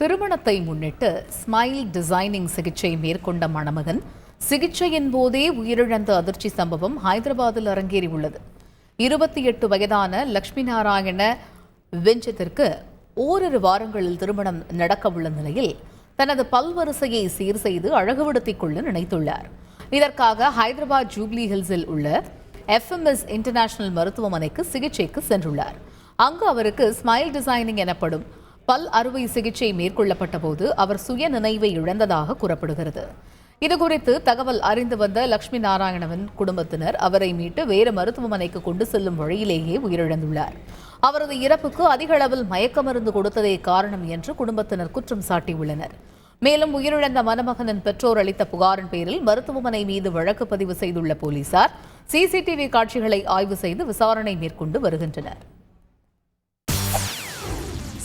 திருமணத்தை முன்னிட்டு smile designing சிகிச்சை மேற்கொண்ட மணமகன் சிகிச்சையின் போதே உயிரிழந்த அதிர்ச்சி சம்பவம் ஹைதராபாத்தில் அரங்கேறியுள்ளது. இருபத்தி எட்டு வயதான லக்ஷ்மி நாராயண வெஞ்சத்திற்கு ஓரிரு வாரங்களில் திருமணம் நடக்கவுள்ள நிலையில் தனது பல்வரிசையை சீர் செய்து அழகுபடுத்திக் கொள்ள நினைத்துள்ளார். இதற்காக ஹைதராபாத் ஜூப்ளி ஹில்ஸில் உள்ள எஃப்எம்எஸ் இன்டர்நேஷனல் மருத்துவமனைக்கு சிகிச்சைக்கு சென்றுள்ளார். அங்கு அவருக்கு ஸ்மைல் டிசைனிங் எனப்படும் பல் அறுவை சிகிச்சை மேற்கொள்ளப்பட்ட போது அவர் சுய நினைவை இழந்ததாக கூறப்படுகிறது. இதுகுறித்து தகவல் அறிந்து வந்த லட்சுமி நாராயணவன் குடும்பத்தினர் அவரை மீட்டு வேறு மருத்துவமனைக்கு கொண்டு செல்லும் வழியிலேயே உயிரிழந்துள்ளார். அவரது இறப்புக்கு அதிக அளவில் மயக்க மருந்து கொடுத்ததே காரணம் என்று குடும்பத்தினர் குற்றம் சாட்டியுள்ளனர். மேலும் உயிரிழந்த மணமகனின் பெற்றோர் அளித்த புகாரின் பேரில் மருத்துவமனை மீது வழக்கு பதிவு செய்துள்ள போலீசார் சிசிடிவி காட்சிகளை ஆய்வு செய்து விசாரணை மேற்கொண்டு வருகின்றனர்.